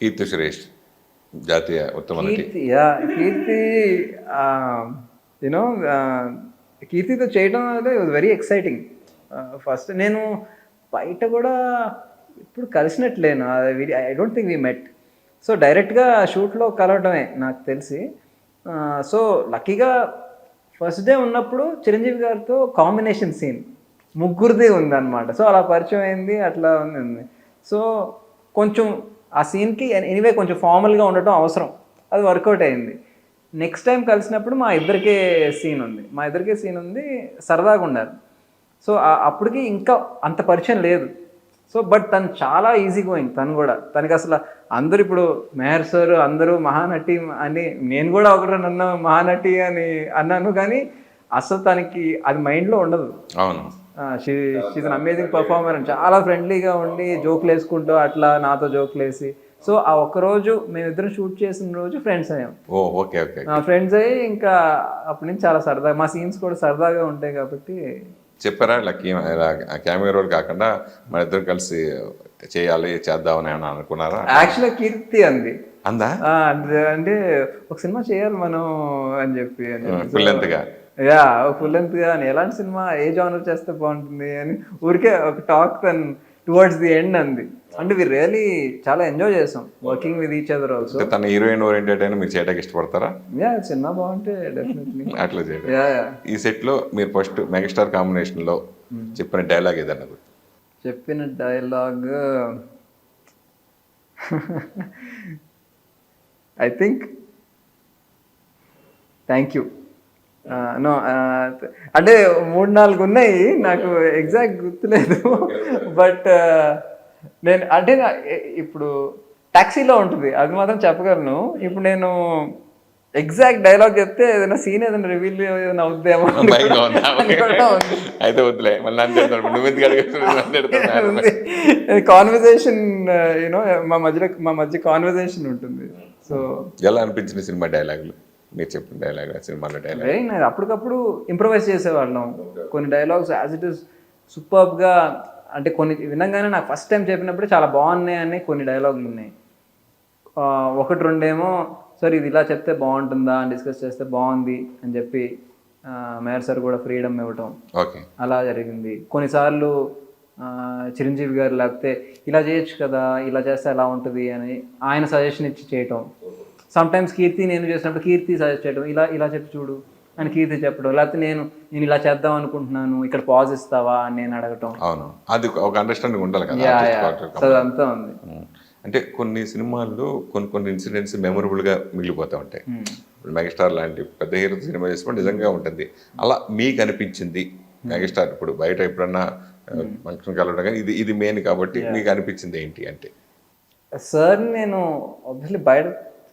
కీర్తి సురేష్ జాతీయ ఉత్తమ కీర్తి యా కీర్తి యూనో కీర్తితో చేయడం అనేది వెరీ ఎక్సైటింగ్ ఫస్ట్ నేను బయట కూడా ఇప్పుడు కలిసినట్లేను I don't think we met so డైరెక్ట్గా షూట్లో కలవడమే నాకు తెలిసి. సో లక్కీగా ఫస్ట్ డే ఉన్నప్పుడు చిరంజీవి గారితో కాంబినేషన్ సీన్ ముగ్గురిది ఉందన్నమాట. సో అలా పరిచయం అయింది అట్లా ఉంది. సో కొంచెం ఆ సీన్కి ఎనీవే కొంచెం ఫార్మల్గా ఉండటం అవసరం. అది వర్కౌట్ అయింది. నెక్స్ట్ టైం కలిసినప్పుడు మా ఇద్దరికే సీన్ ఉంది. మా ఇద్దరికే సీన్ ఉంది సరదాగా ఉండాలి. సో అప్పటికి ఇంకా అంత పరిచయం లేదు. సో బట్ తను చాలా ఈజీ గోయింగ్ తను కూడా. తనకి అసలు అందరూ ఇప్పుడు మేహర్ సార్ అందరూ మహానటి అని నేను కూడా ఒకటి నన్ను మహానటి అని అన్నాను కానీ అసలు తనకి అది మైండ్లో ఉండదు. అవును. షీజ్ అన్ అమేజింగ్ పర్ఫార్మర్ అని చాలా ఫ్రెండ్లీగా ఉండి జోకులు వేసుకుంటూ అట్లా నాతో జోకులు వేసి. సో ఆ ఒక్క రోజు మేమిద్దరం షూట్ చేసిన రోజు ఫ్రెండ్స్ అయ్యాం. ఓకే ఓకే ఫ్రెండ్స్ అయ్యి ఇంకా అప్పటి నుంచి చాలా సరదాగా మా సీన్స్ కూడా సరదాగా ఉంటాయి కాబట్టి. చెప్పారా? ఇలా కెమెరా రోల్ కాకుండా మన ఇద్దరం కలిసి చేయాలి చేద్దామని ఏమన్నా అనుకున్నారా? యాక్చువల్గా కీర్తి అంది. అందా? అంటే- ఒక సినిమా చేయాలి మనం అని చెప్పి అని యా ఫుల్ లెంత్ అని. ఎలాంటి సినిమా? ఏ జానర్ చేస్తే బాగుంటుంది అని. ఊరికే ఒక టాక్ తన్ టువర్డ్స్ ది ఎండ్ అంది. అంటే వి రియలీ చాలా ఎంజాయ్ చేసాం. Working with each other also తన హీరోయిన్ ఓరియంటెడ్ అయినా మీరు చేయడానికి ఇష్టపడతారా? యా సినిమా బాగుంటే డెఫినెట్లీ అట్లా చేయడం యా యా. ఈ సెట్లో మీరు ఫస్ట్ మెగాస్టార్ కాంబినేషన్లో చెప్పిన డైలాగ్ ఏదన్నా? చెప్పిన dialogue I think thank you no అంటే మూడు నాలుగు ఉన్నాయి నాకు ఎగ్జాక్ట్ గుర్తులేదు. బట్ నేను అంటే ఇప్పుడు టాక్సీలో ఉంటుంది అది మాత్రం చెప్పగలను. ఇప్పుడు నేను ఎగ్జాక్ట్ డైలాగ్ చెప్తే ఏదైనా సీన్ ఏదైనా రివీల్ ఏదైనా అవుద్దేమో ఉంది. అయితే వద్దులే మళ్ళీ. కాన్వర్జేషన్ యూనో మా మధ్యలో మా మధ్య కాన్వర్జేషన్ ఉంటుంది. సో ఎలా అనిపించిన సినిమా డైలాగులు మీరు చెప్పిన డైలాగ్ సినిమాలో డైలాగ్ వెరీ నైస్ అప్పటికప్పుడు ఇంప్రవైజ్ చేసేవాళ్ళం. కొన్ని డైలాగ్స్ యాజ్ ఇట్ ఇస్ సూపర్గా అంటే కొన్ని వినంగానే నాకు ఫస్ట్ టైం చెప్పినప్పుడే చాలా బాగున్నాయి అని కొన్ని డైలాగులు ఉన్నాయి. ఒకటి రెండేమో సార్ ఇది ఇలా చెప్తే బాగుంటుందా? అని డిస్కస్ చేస్తే బాగుంది అని చెప్పి మేయర్ సార్ కూడా ఫ్రీడమ్ ఇవ్వటం. ఓకే. అలా జరిగింది. కొన్నిసార్లు చిరంజీవి గారు లేకపోతే ఇలా చేయొచ్చు కదా ఇలా చేస్తే ఎలా ఉంటుంది అని ఆయన సజెషన్ ఇచ్చి చేయటం. సమ్ టైమ్స్ కీర్తి నేను చేసినప్పుడు కీర్తి సజెస్ట్ చేయడం ఇలా ఇలా చెప్పి చూడు అని కీర్తి చెప్పడం లేకపోతే నేను నేను ఇలా చేద్దాం అనుకుంటున్నాను ఇక్కడ పాజ్ ఇస్తావా అని నేను అడగటం. అవును. అది ఒక అండర్స్టాండింగ్ ఉండాలి కదా అదంతా ఉంది. అంటే కొన్ని సినిమాల్లో కొన్ని కొన్ని ఇన్సిడెంట్స్ మెమొరబుల్గా మిగిలిపోతూ ఉంటాయి. మెగాస్టార్ లాంటి పెద్ద హీరో సినిమా చేసినప్పుడు నిజంగా ఉంటుంది. అలా మీకు అనిపించింది మెగాస్టార్ ఇప్పుడు బయట ఎప్పుడన్నా ఫంక్షన్ కలవడం కానీ ఇది ఇది మెయిన్ కాబట్టి మీకు అనిపించింది ఏంటి అంటే? సార్ నేను ఆబ్వియస్లీ బయట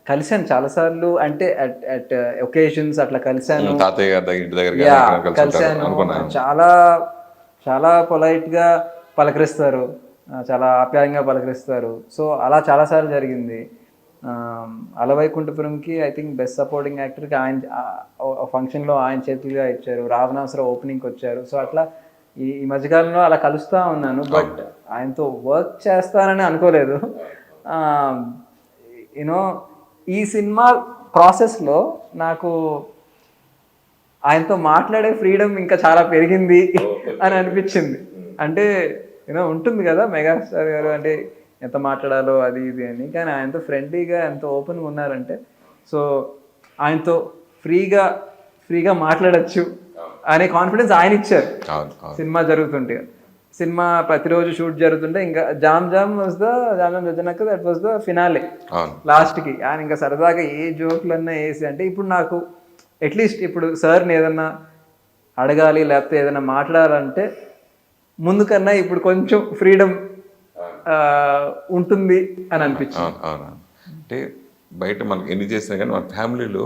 కలిశాను చాలాసార్లు. అంటే అట్ అట్ ఒకేషన్స్ అట్లా కలిశాను. తాతయ్య గారి ఇంటి దగ్గర కలిశాను. చాలా చాలా పొలైట్గా పలకరిస్తారు. చాలా ఆప్యాయంగా పలకరిస్తారు. సో అలా చాలాసార్లు జరిగింది. అలవైకుంఠపురంకి ఐ థింక్ బెస్ట్ సపోర్టింగ్ యాక్టర్కి ఆయన ఫంక్షన్లో ఆయన చేతులుగా ఇచ్చారు. రావణాసుర ఓపెనింగ్కి వచ్చారు. సో అట్లా ఈ ఈ మధ్యకాలంలో అలా కలుస్తూ ఉన్నాను. బట్ ఆయనతో వర్క్ చేస్తానని అనుకోలేదు. యూనో ఈ సినిమా ప్రాసెస్లో నాకు ఆయనతో మాట్లాడే ఫ్రీడమ్ ఇంకా చాలా పెరిగింది అని అనిపించింది. అంటే యూనో ఉంటుంది కదా మెగాస్టార్ గారు అంటే ఎంత మాట్లాడాలో అది ఇది అని. కానీ ఆయనతో ఫ్రెండ్లీగా ఎంత ఓపెన్గా ఉన్నారంటే సో ఆయనతో ఫ్రీగా ఫ్రీగా మాట్లాడచ్చు అనే కాన్ఫిడెన్స్ ఆయన ఇచ్చారు సినిమా జరుగుతుంటే. సినిమా ప్రతిరోజు షూట్ జరుగుతుంటే ఇంకా jam jam the jam jam జజనక్క that was the finale లాస్ట్కి ఆయన ఇంకా సరదాగా ఏ జోకులన్నా వేసి అంటే ఇప్పుడు నాకు అట్లీస్ట్ ఇప్పుడు సార్ని ఏదన్నా అడగాలి లేకపోతే ఏదైనా మాట్లాడాలంటే ముందు కన్నా ఇప్పుడు కొంచెం ఫ్రీడమ్ ఉంటుంది అని అనిపించింది. అంటే బయట మనకి ఎన్ని చేసినా కానీ మన ఫ్యామిలీలో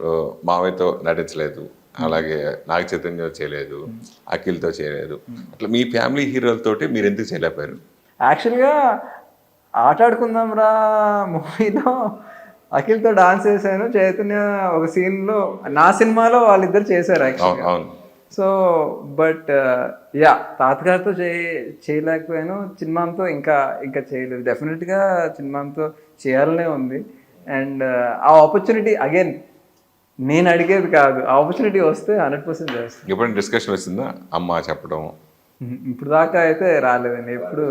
ఆ, మావయ్యతో నటించలేదు. అలాగే నాగ చైతన్యం చేయలేదు అఖిల్తో చేయలేదు. అట్లా మీ ఫ్యామిలీ హీరోలతోటి మీరు ఎందుకు చేయలేకపోయారు? యాక్చువల్గా ఆట ఆడుకుందాం రా మూవీలో అఖిల్తో డాన్స్ చేశాను. చైతన్య ఒక సీన్లో నా సినిమాలో వాళ్ళిద్దరు చేశారు యాక్చువల్గా. సో బట్ యా తాతగారితో చే చేయలేకపోయాను. చిన్మాంతో ఇంకా ఇంకా చేయలేదు. డెఫినెట్గా చిన్మాంతో చేయాలనే ఉంది. అండ్ ఆ ఆపర్చునిటీ అగైన్ నేను అడిగేది కాదు. ఆపర్చునిటీ వస్తే హండ్రెడ్ పర్సెంట్ చేస్తాను. ఎప్పుడైనా డిస్కషన్ వచ్చిందా? అమ్మ చెప్పడం. ఇప్పుడు దాకా అయితే రాలేదండి. ఎప్పుడు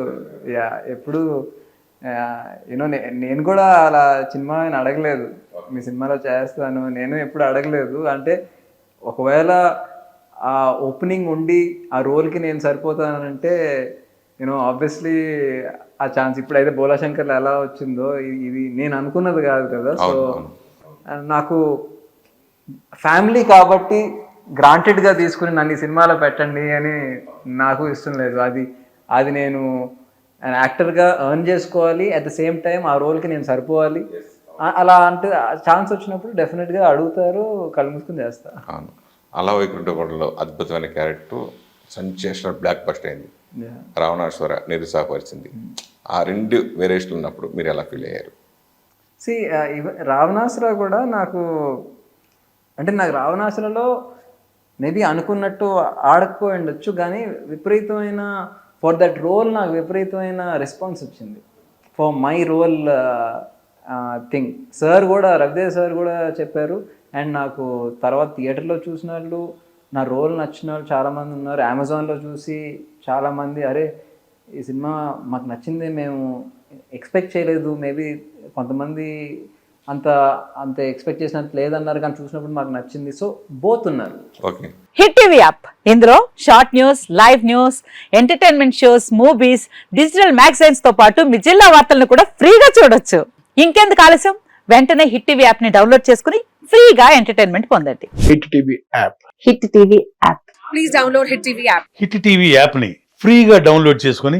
యా ఎప్పుడు యూనో నేను కూడా అలా సినిమా ఆయన అడగలేదు. మీ సినిమాలో చేస్తాను. నేను ఎప్పుడు అడగలేదు. అంటే ఒకవేళ ఆ ఓపెనింగ్ ఉండి ఆ రోల్కి నేను సరిపోతానంటే యూనో ఆబ్వియస్లీ ఆ ఛాన్స్ ఇప్పుడైతే బోలాశంకర్లో ఎలా వచ్చిందో ఇది నేను అనుకున్నది కాదు కదా. సో నాకు ఫ్యామిలీ కాబట్టి గ్రాంటెడ్గా తీసుకుని నన్ను ఈ సినిమాలో పెట్టండి అని నాకు ఇష్టం లేదు. అది అది నేను యాక్టర్గా ఎర్న్ చేసుకోవాలి. అట్ ద సేమ్ టైం ఆ రోల్కి నేను సరిపోవాలి. అలా అంటే ఛాన్స్ వచ్చినప్పుడు డెఫినెట్గా అడుగుతారు కళ్ళు మూసుకుని చేస్తా. అవును. అలా వైకుంఠగూడలో అద్భుతమైన క్యారెక్టర్ సెన్సేషనల్ బ్లాక్ బస్ట్ అయింది. రావణాశ్వర నిరుత్సాహపరిచింది. ఆ రెండు వేరియేషన్ ఉన్నప్పుడు మీరు ఎలా ఫీల్ అయ్యారు? సి రావణాసుర కూడా నాకు అంటే నాకు రావణాసులలో మేబీ అనుకున్నట్టు ఆడకపోయి ఉండొచ్చు కానీ విపరీతమైన ఫర్ దట్ రోల్ నాకు విపరీతమైన రెస్పాన్స్ వచ్చింది. For my role thing sir కూడా రవిదేవ్ సార్ కూడా చెప్పారు. అండ్ నాకు తర్వాత థియేటర్లో చూసిన వాళ్ళు నా రోల్ నచ్చిన వాళ్ళు చాలామంది ఉన్నారు. అమెజాన్లో చూసి చాలామంది అరే ఈ సినిమా మాకు నచ్చింది మేము ఎక్స్పెక్ట్ చేయలేదు. మేబీ కొంతమంది అంత అంత ఎక్స్పెక్ట్ చేసినట్టు లేదన్నారు కానీ చూసినప్పుడు మాకు నచ్చింది. సో బోత్ ఉన్నారు. Okay hit TV app. ఇందులో short news live news entertainment shows movies digital మ్యాగజైన్స్తో పాటు మీ జిల్లా వార్తలను కూడా ఫ్రీగా చూడొచ్చు. ఇంకెందుకు ఆలస్యం? వెంటనే హిట్ టీవీ యాప్ని డౌన్లోడ్ చేసుకుని ఫ్రీగా ఎంటర్టైన్మెంట్ పొందండి. Hit TV app. Hit TV app. Hit TV యాప్ని ఫ్రీగా డౌన్లోడ్ చేసుకొని